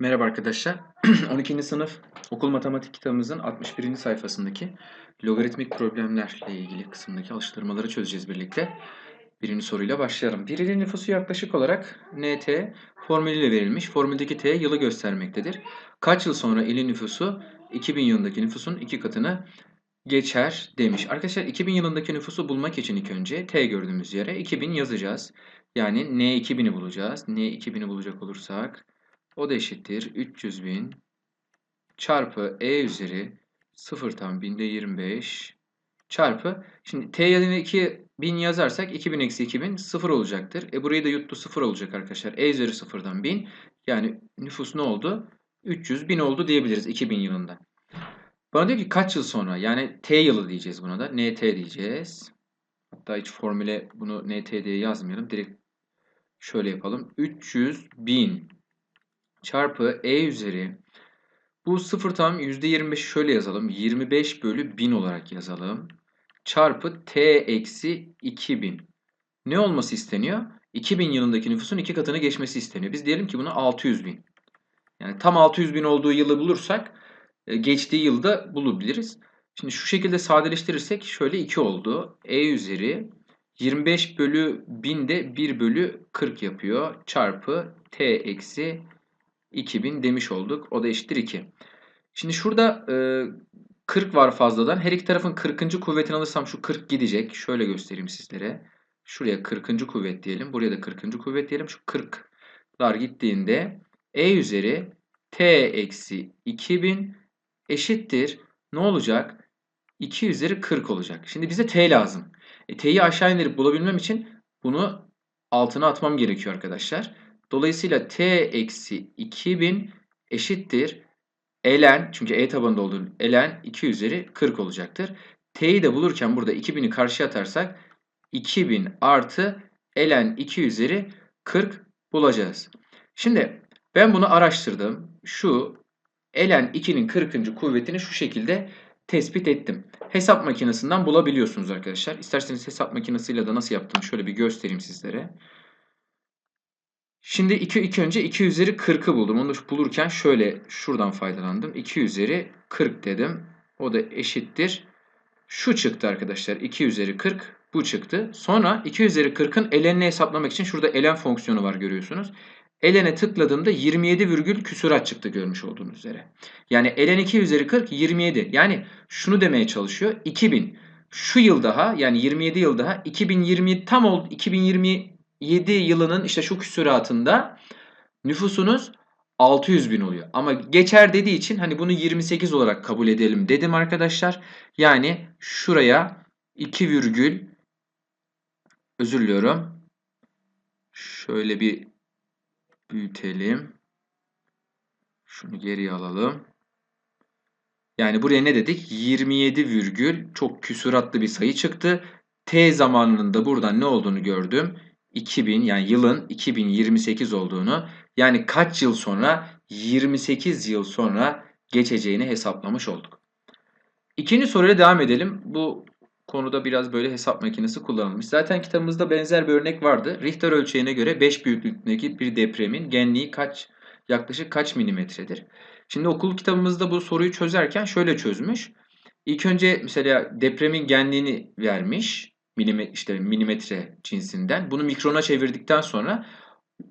Merhaba arkadaşlar. 12. sınıf okul matematik kitabımızın 61. sayfasındaki logaritmik problemlerle ilgili kısımdaki alıştırmaları çözeceğiz birlikte. Birinci soruyla başlayalım. Bir ilin nüfusu yaklaşık olarak NT formülüyle verilmiş. Formüldeki T yılı göstermektedir. Kaç yıl sonra ilin nüfusu 2000 yılındaki nüfusun iki katını geçer demiş. Arkadaşlar 2000 yılındaki nüfusu bulmak için ilk önce T gördüğümüz yere 2000 yazacağız. Yani N 2000'i bulacağız. N 2000'i bulacak olursak o da eşittir 300 bin çarpı e üzeri 0 tam binde 25 çarpı şimdi t yerine 2000 yazarsak 2000 eksi 2000 0 olacaktır. E burayı da yuttu 0 olacak arkadaşlar. E üzeri 0'dan 1000 yani nüfus ne oldu? 300 bin oldu diyebiliriz 2000 yılında. Bana diyor ki kaç yıl sonra? Yani t yılı diyeceğiz buna da. nt diyeceğiz. Hatta hiç formüle bunu nt diye yazmayalım. Direkt şöyle yapalım. 300 bin çarpı e üzeri bu 0 tam %25'i şöyle yazalım. 25 bölü 1000 olarak yazalım. Çarpı t eksi 2000. Ne olması isteniyor? 2000 yılındaki nüfusun iki katını geçmesi isteniyor. Biz diyelim ki buna 600 bin. Yani tam 600 bin olduğu yılı bulursak e, geçtiği yılda bulabiliriz. Şimdi şu şekilde sadeleştirirsek şöyle 2 oldu. E üzeri 25 bölü 1000 de 1 bölü 40 yapıyor. Çarpı t eksi 2000 demiş olduk. O da eşittir 2. Şimdi şurada e, 40 var fazladan. Her iki tarafın 40. kuvvetini alırsam şu 40 gidecek. Şöyle göstereyim sizlere. Şuraya 40. kuvvet diyelim. Buraya da 40. kuvvet diyelim. Şu 40'lar gittiğinde e üzeri t eksi 2000 eşittir. Ne olacak? 2 üzeri 40 olacak. Şimdi bize t lazım. E, t'yi aşağı indirip bulabilmem için bunu altına atmam gerekiyor arkadaşlar. Dolayısıyla t eksi 2000 eşittir. Ln çünkü e tabanında olduğu ln 2 üzeri 40 olacaktır. T'yi de bulurken burada 2000'i karşıya atarsak 2000 artı ln 2 üzeri 40 bulacağız. Şimdi ben bunu araştırdım. Şu ln 2'nin 40. kuvvetini şu şekilde tespit ettim. Hesap makinesinden bulabiliyorsunuz arkadaşlar. İsterseniz hesap makinesiyle de nasıl yaptığımı şöyle bir göstereyim sizlere. Şimdi 2, 2 önce 2 üzeri 40'ı buldum. Onu bulurken şöyle şuradan faydalandım. 2 üzeri 40 dedim. O da eşittir. Şu çıktı arkadaşlar. 2 üzeri 40 bu çıktı. Sonra 2 üzeri 40'ın ln'ini hesaplamak için şurada ln fonksiyonu var görüyorsunuz. ln'e tıkladığımda 27 virgül küsurat çıktı görmüş olduğunuz üzere. Yani ln 2 üzeri 40 27. Yani şunu demeye çalışıyor. 2000 şu yıl daha yani 27 yıl daha 2027 tam oldu 2020 7 yılının işte şu küsuratında nüfusunuz 600 bin oluyor. Ama geçer dediği için hani bunu 28 olarak kabul edelim dedim arkadaşlar. Yani şuraya 2 virgül özür diliyorum. Şöyle bir büyütelim. Şunu geriye alalım. Yani buraya ne dedik? 27 virgül çok küsuratlı bir sayı çıktı. T zamanında buradan ne olduğunu gördüm. 2000 yani yılın 2028 olduğunu yani kaç yıl sonra 28 yıl sonra geçeceğini hesaplamış olduk. İkinci soruyla devam edelim. Bu konuda biraz böyle hesap makinesi kullanılmış. Zaten kitabımızda benzer bir örnek vardı. Richter ölçeğine göre 5 büyüklüğündeki bir depremin genliği kaç yaklaşık kaç milimetredir? Şimdi okul kitabımızda bu soruyu çözerken şöyle çözmüş. İlk önce mesela depremin genliğini vermiş milimetre, işte milimetre cinsinden. Bunu mikrona çevirdikten sonra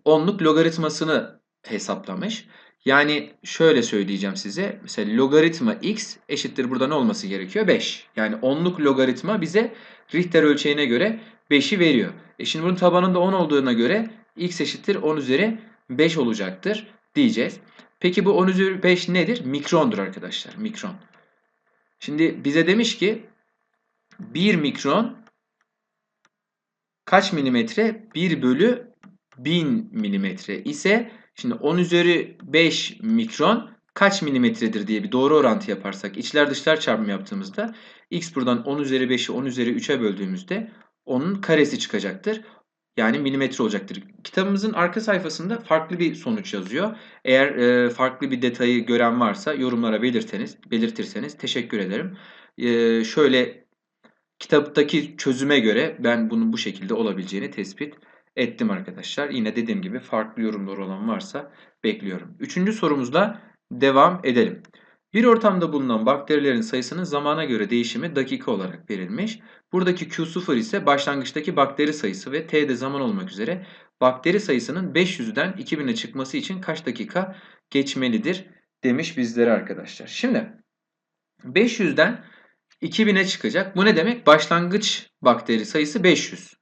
onluk logaritmasını hesaplamış. Yani şöyle söyleyeceğim size. Mesela logaritma x eşittir burada ne olması gerekiyor? 5. Yani onluk logaritma bize Richter ölçeğine göre 5'i veriyor. E şimdi bunun tabanında 10 olduğuna göre x eşittir 10 üzeri 5 olacaktır diyeceğiz. Peki bu 10 üzeri 5 nedir? Mikrondur arkadaşlar. Mikron. Şimdi bize demiş ki 1 mikron kaç milimetre? 1 bölü 1000 milimetre ise şimdi 10 üzeri 5 mikron kaç milimetredir diye bir doğru orantı yaparsak içler dışlar çarpımı yaptığımızda x buradan 10 üzeri 5'i 10 üzeri 3'e böldüğümüzde onun karesi çıkacaktır. Yani milimetre olacaktır. Kitabımızın arka sayfasında farklı bir sonuç yazıyor. Eğer e, farklı bir detayı gören varsa yorumlara belirteniz, belirtirseniz teşekkür ederim. E, şöyle kitaptaki çözüme göre ben bunun bu şekilde olabileceğini tespit ettim arkadaşlar. Yine dediğim gibi farklı yorumlar olan varsa bekliyorum. Üçüncü sorumuzla devam edelim. Bir ortamda bulunan bakterilerin sayısının zamana göre değişimi dakika olarak verilmiş. Buradaki Q0 ise başlangıçtaki bakteri sayısı ve T de zaman olmak üzere bakteri sayısının 500'den 2000'e çıkması için kaç dakika geçmelidir demiş bizlere arkadaşlar. Şimdi 500'den 2000'e çıkacak. Bu ne demek? Başlangıç bakteri sayısı 500.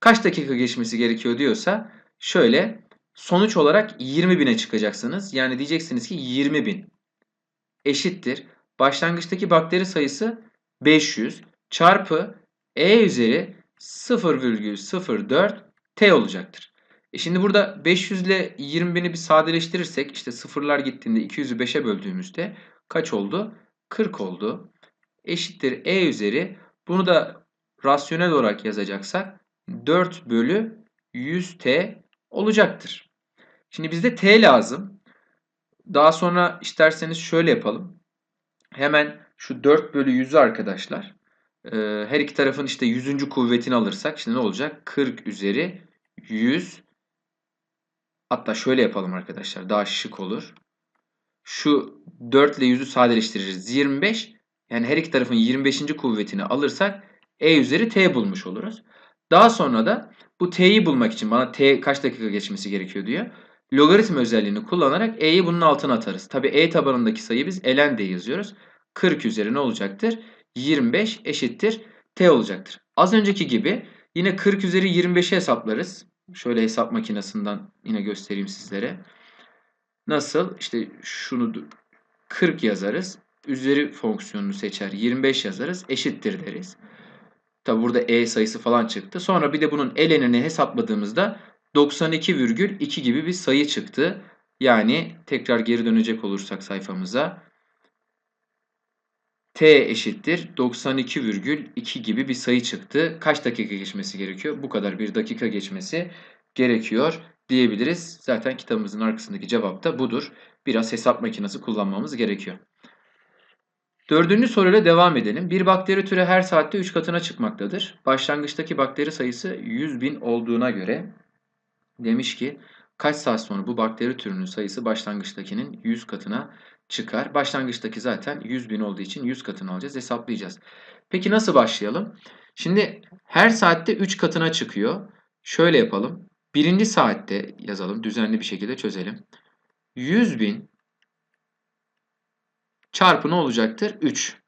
Kaç dakika geçmesi gerekiyor diyorsa şöyle sonuç olarak 20.000'e çıkacaksınız. Yani diyeceksiniz ki 20.000 eşittir. Başlangıçtaki bakteri sayısı 500 çarpı E üzeri 0,04 T olacaktır. E şimdi burada 500 ile 20.000'i bir sadeleştirirsek işte sıfırlar gittiğinde 200'ü 5'e böldüğümüzde kaç oldu? 40 oldu. Eşittir E üzeri. Bunu da rasyonel olarak yazacaksak 4 bölü 100T olacaktır. Şimdi bizde T lazım. Daha sonra isterseniz şöyle yapalım. Hemen şu 4 bölü 100'ü arkadaşlar. e, Her iki tarafın işte 100. kuvvetini alırsak şimdi ne olacak? 40 üzeri 100. Hatta şöyle yapalım arkadaşlar. Daha şık olur. Şu 4 ile 100'ü sadeleştiririz. 25. Yani her iki tarafın 25. kuvvetini alırsak E üzeri T bulmuş oluruz. Daha sonra da bu T'yi bulmak için bana T kaç dakika geçmesi gerekiyor diyor. Logaritma özelliğini kullanarak E'yi bunun altına atarız. Tabi E tabanındaki sayı biz ln diye yazıyoruz. 40 üzeri ne olacaktır? 25 eşittir T olacaktır. Az önceki gibi yine 40 üzeri 25'i hesaplarız. Şöyle hesap makinesinden yine göstereyim sizlere. Nasıl? İşte şunu 40 yazarız. Üzeri fonksiyonunu seçer. 25 yazarız. Eşittir deriz. Tabi burada e sayısı falan çıktı. Sonra bir de bunun ln'ini hesapladığımızda 92,2 gibi bir sayı çıktı. Yani tekrar geri dönecek olursak sayfamıza t eşittir 92,2 gibi bir sayı çıktı. Kaç dakika geçmesi gerekiyor? Bu kadar bir dakika geçmesi gerekiyor diyebiliriz. Zaten kitabımızın arkasındaki cevap da budur. Biraz hesap makinesi kullanmamız gerekiyor. Dördüncü soruyla devam edelim. Bir bakteri türü her saatte 3 katına çıkmaktadır. Başlangıçtaki bakteri sayısı 100 bin olduğuna göre demiş ki kaç saat sonra bu bakteri türünün sayısı başlangıçtakinin 100 katına çıkar. Başlangıçtaki zaten 100 bin olduğu için 100 katını alacağız hesaplayacağız. Peki nasıl başlayalım? Şimdi her saatte 3 katına çıkıyor. Şöyle yapalım. Birinci saatte yazalım düzenli bir şekilde çözelim. 100 bin çarpı ne olacaktır? 3.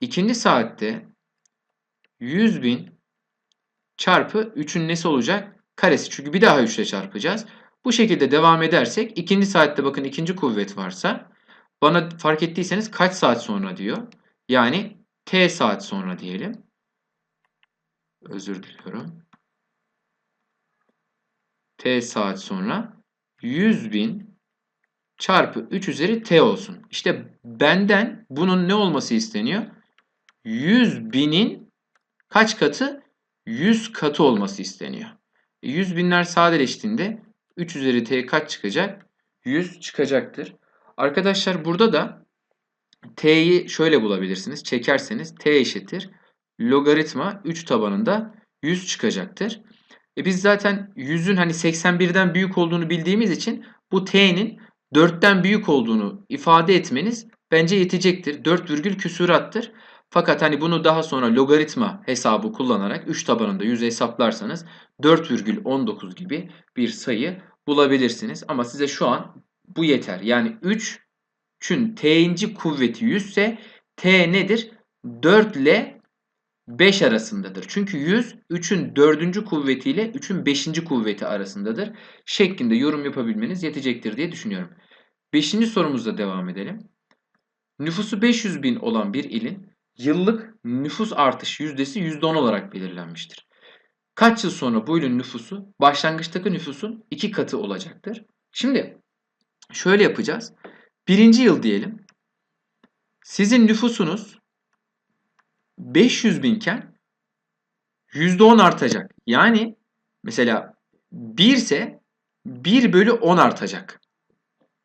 İkinci saatte 100 bin çarpı 3'ün nesi olacak? Karesi. Çünkü bir daha 3 ile çarpacağız. Bu şekilde devam edersek ikinci saatte bakın ikinci kuvvet varsa bana fark ettiyseniz kaç saat sonra diyor. Yani t saat sonra diyelim. Özür diliyorum. t saat sonra 100 bin çarpı 3 üzeri t olsun. İşte benden bunun ne olması isteniyor? 100 binin kaç katı? 100 katı olması isteniyor. 100 e, binler sadeleştiğinde 3 üzeri t kaç çıkacak? 100 çıkacaktır. Arkadaşlar burada da t'yi şöyle bulabilirsiniz. Çekerseniz t eşittir. Logaritma 3 tabanında 100 çıkacaktır. E biz zaten 100'ün hani 81'den büyük olduğunu bildiğimiz için bu t'nin 4'ten büyük olduğunu ifade etmeniz bence yetecektir. 4 virgül küsurattır. Fakat hani bunu daha sonra logaritma hesabı kullanarak 3 tabanında 100 hesaplarsanız 4,19 gibi bir sayı bulabilirsiniz. Ama size şu an bu yeter. Yani 3'ün t'inci kuvveti 100 ise t nedir? 4 ile 5 arasındadır. Çünkü 100 3'ün 4. kuvvetiyle 3'ün 5. kuvveti arasındadır. Şeklinde yorum yapabilmeniz yetecektir diye düşünüyorum. 5. sorumuzda devam edelim. Nüfusu 500 bin olan bir ilin yıllık nüfus artış yüzdesi %10 olarak belirlenmiştir. Kaç yıl sonra bu ilin nüfusu başlangıçtaki nüfusun iki katı olacaktır? Şimdi şöyle yapacağız. Birinci yıl diyelim. Sizin nüfusunuz 500 binken %10 artacak. Yani mesela 1 ise 1 bölü 10 artacak.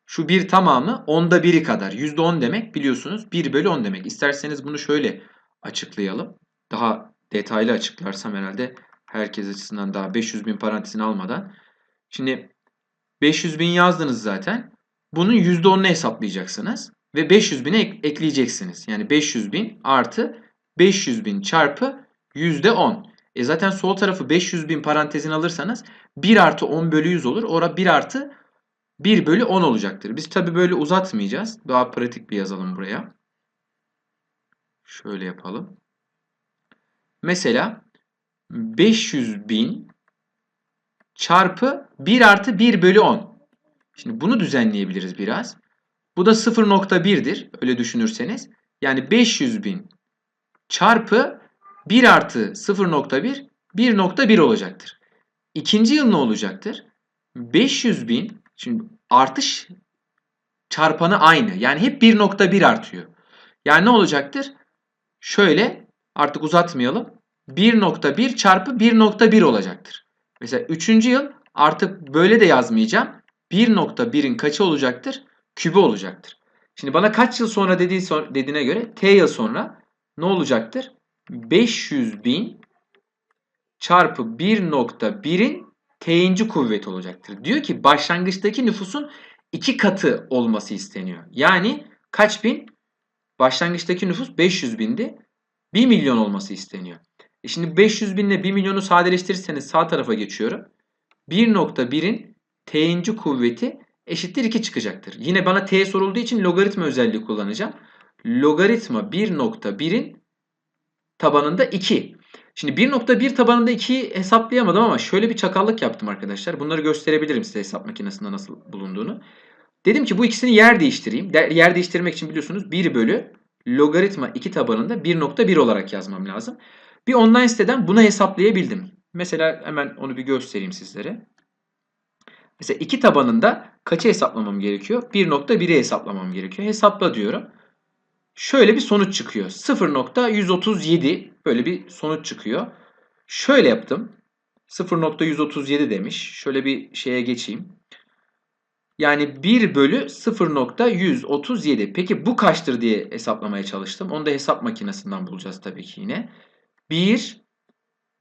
Şu bir tamamı onda biri kadar. %10 demek biliyorsunuz 1 bölü 10 demek. İsterseniz bunu şöyle açıklayalım. Daha detaylı açıklarsam herhalde Herkes açısından daha 500 bin parantezini almadan. Şimdi 500 bin yazdınız zaten. Bunun %10'unu hesaplayacaksınız. Ve 500 bine ek- ekleyeceksiniz. Yani 500 bin artı 500 bin çarpı %10. E zaten sol tarafı 500 bin parantezin alırsanız 1 artı 10 bölü 100 olur. Ora 1 artı 1 bölü 10 olacaktır. Biz tabi böyle uzatmayacağız. Daha pratik bir yazalım buraya. Şöyle yapalım. Mesela 500 bin çarpı 1 artı 1 bölü 10. Şimdi bunu düzenleyebiliriz biraz. Bu da 0.1'dir. Öyle düşünürseniz. Yani 500 bin çarpı 1 artı 0.1 1.1 olacaktır. İkinci yıl ne olacaktır? 500 bin şimdi artış çarpanı aynı. Yani hep 1.1 artıyor. Yani ne olacaktır? Şöyle artık uzatmayalım. 1.1 çarpı 1.1 olacaktır. Mesela 3. yıl artık böyle de yazmayacağım. 1.1'in kaçı olacaktır? Kübü olacaktır. Şimdi bana kaç yıl sonra dediği dediğine göre t yıl sonra ne olacaktır? 500 bin çarpı 1.1'in t'inci kuvveti olacaktır. Diyor ki başlangıçtaki nüfusun iki katı olması isteniyor. Yani kaç bin? Başlangıçtaki nüfus 500 bindi. 1 milyon olması isteniyor. E şimdi 500 binle 1 milyonu sadeleştirirseniz sağ tarafa geçiyorum. 1.1'in t'inci kuvveti eşittir 2 çıkacaktır. Yine bana t sorulduğu için logaritma özelliği kullanacağım. Logaritma 1.1'in tabanında 2. Şimdi 1.1 tabanında 2'yi hesaplayamadım ama şöyle bir çakallık yaptım arkadaşlar. Bunları gösterebilirim size hesap makinesinde nasıl bulunduğunu. Dedim ki bu ikisini yer değiştireyim. Yer değiştirmek için biliyorsunuz 1 bölü logaritma 2 tabanında 1.1 olarak yazmam lazım. Bir online siteden bunu hesaplayabildim. Mesela hemen onu bir göstereyim sizlere. Mesela 2 tabanında kaçı hesaplamam gerekiyor? 1.1'i hesaplamam gerekiyor. Hesapla diyorum. Şöyle bir sonuç çıkıyor. 0.137 böyle bir sonuç çıkıyor. Şöyle yaptım. 0.137 demiş. Şöyle bir şeye geçeyim. Yani 1 bölü 0.137. Peki bu kaçtır diye hesaplamaya çalıştım. Onu da hesap makinesinden bulacağız tabii ki yine. 1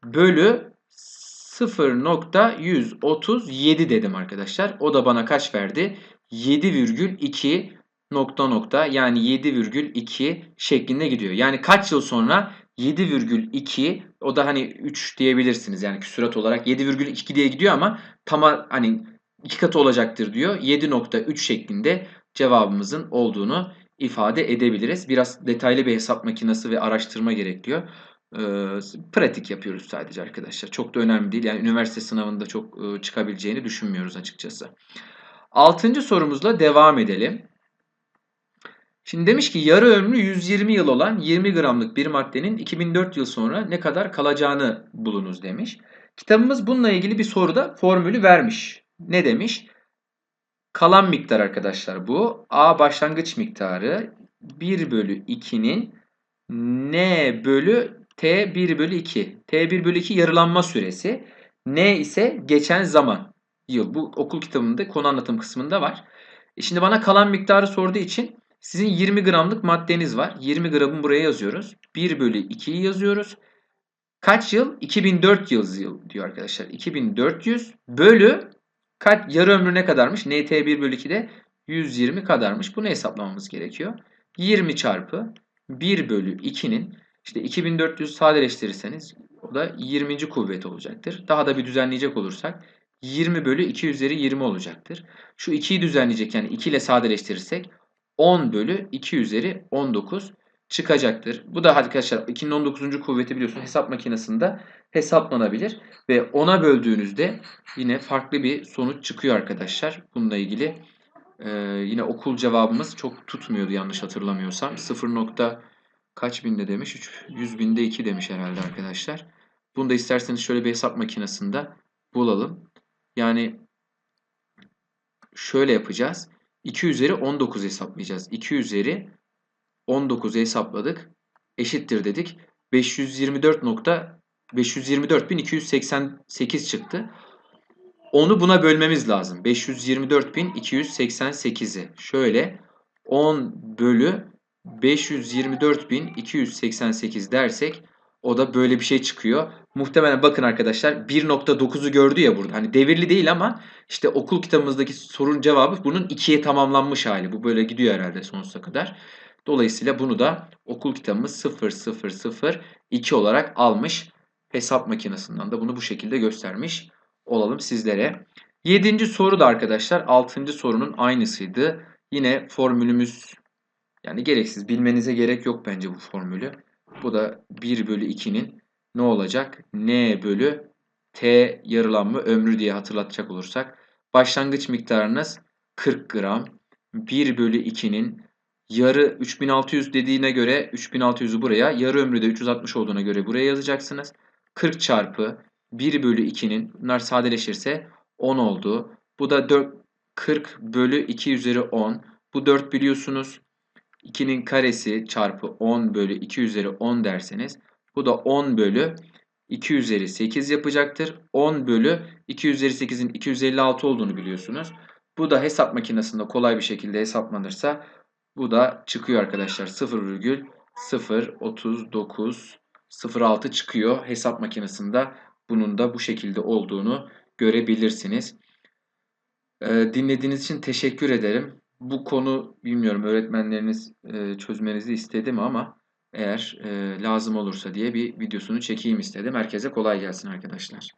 bölü 0.137 dedim arkadaşlar. O da bana kaç verdi? 7,2 nokta nokta yani 7,2 şeklinde gidiyor. Yani kaç yıl sonra 7,2 o da hani 3 diyebilirsiniz yani küsurat olarak 7,2 diye gidiyor ama tama hani iki katı olacaktır diyor. 7.3 şeklinde cevabımızın olduğunu ifade edebiliriz. Biraz detaylı bir hesap makinesi ve araştırma gerekiyor. Ee, pratik yapıyoruz sadece arkadaşlar. Çok da önemli değil. Yani üniversite sınavında çok e, çıkabileceğini düşünmüyoruz açıkçası. Altıncı sorumuzla devam edelim. Şimdi demiş ki yarı ömrü 120 yıl olan 20 gramlık bir maddenin 2004 yıl sonra ne kadar kalacağını bulunuz demiş. Kitabımız bununla ilgili bir soruda formülü vermiş. Ne demiş? Kalan miktar arkadaşlar bu. A başlangıç miktarı 1 bölü 2'nin N bölü T 1 bölü 2. T 1 bölü 2 yarılanma süresi. N ise geçen zaman. Yıl. Bu okul kitabında konu anlatım kısmında var. E şimdi bana kalan miktarı sorduğu için sizin 20 gramlık maddeniz var. 20 gramı buraya yazıyoruz. 1 bölü 2'yi yazıyoruz. Kaç yıl? 2004 yıl diyor arkadaşlar. 2400 bölü kaç yarı ömrü ne kadarmış? NT 1 bölü 2'de 120 kadarmış. Bunu hesaplamamız gerekiyor. 20 çarpı 1 bölü 2'nin işte 2400 sadeleştirirseniz o da 20. kuvvet olacaktır. Daha da bir düzenleyecek olursak 20 bölü 2 üzeri 20 olacaktır. Şu 2'yi düzenleyecek yani 2 ile sadeleştirirsek 10 bölü 2 üzeri 19 çıkacaktır. Bu da arkadaşlar 2'nin 19. kuvveti biliyorsunuz hesap makinesinde hesaplanabilir. Ve 10'a böldüğünüzde yine farklı bir sonuç çıkıyor arkadaşlar. Bununla ilgili e, yine okul cevabımız çok tutmuyordu yanlış hatırlamıyorsam. 0. kaç binde demiş? 100 binde 2 demiş herhalde arkadaşlar. Bunu da isterseniz şöyle bir hesap makinesinde bulalım. Yani şöyle yapacağız. 2 üzeri 19 hesaplayacağız. 2 üzeri 19 hesapladık. Eşittir dedik. 524 nokta 524.288 çıktı. Onu buna bölmemiz lazım. 524.288'i. Şöyle 10 bölü 524.288 dersek O da böyle bir şey çıkıyor. Muhtemelen bakın arkadaşlar 1.9'u gördü ya burada. Hani devirli değil ama işte okul kitabımızdaki sorunun cevabı bunun ikiye tamamlanmış hali. Bu böyle gidiyor herhalde sonsuza kadar. Dolayısıyla bunu da okul kitabımız 0002 olarak almış. Hesap makinesinden de bunu bu şekilde göstermiş olalım sizlere. Yedinci soru da arkadaşlar altıncı sorunun aynısıydı. Yine formülümüz yani gereksiz bilmenize gerek yok bence bu formülü. Bu da 1 bölü 2'nin ne olacak? N bölü T yarılanma ömrü diye hatırlatacak olursak. Başlangıç miktarınız 40 gram. 1 bölü 2'nin yarı 3600 dediğine göre 3600'ü buraya, yarı ömrü de 360 olduğuna göre buraya yazacaksınız. 40 çarpı 1 bölü 2'nin bunlar sadeleşirse 10 oldu. Bu da 4, 40 bölü 2 üzeri 10. Bu 4 biliyorsunuz. 2'nin karesi çarpı 10 bölü 2 üzeri 10 derseniz bu da 10 bölü 2 üzeri 8 yapacaktır. 10 bölü 2 üzeri 8'in 256 olduğunu biliyorsunuz. Bu da hesap makinesinde kolay bir şekilde hesaplanırsa bu da çıkıyor arkadaşlar 0,03906 çıkıyor. Hesap makinesinde bunun da bu şekilde olduğunu görebilirsiniz. Ee, dinlediğiniz için teşekkür ederim. Bu konu bilmiyorum öğretmenleriniz e, çözmenizi istedim ama eğer e, lazım olursa diye bir videosunu çekeyim istedim. Herkese kolay gelsin arkadaşlar.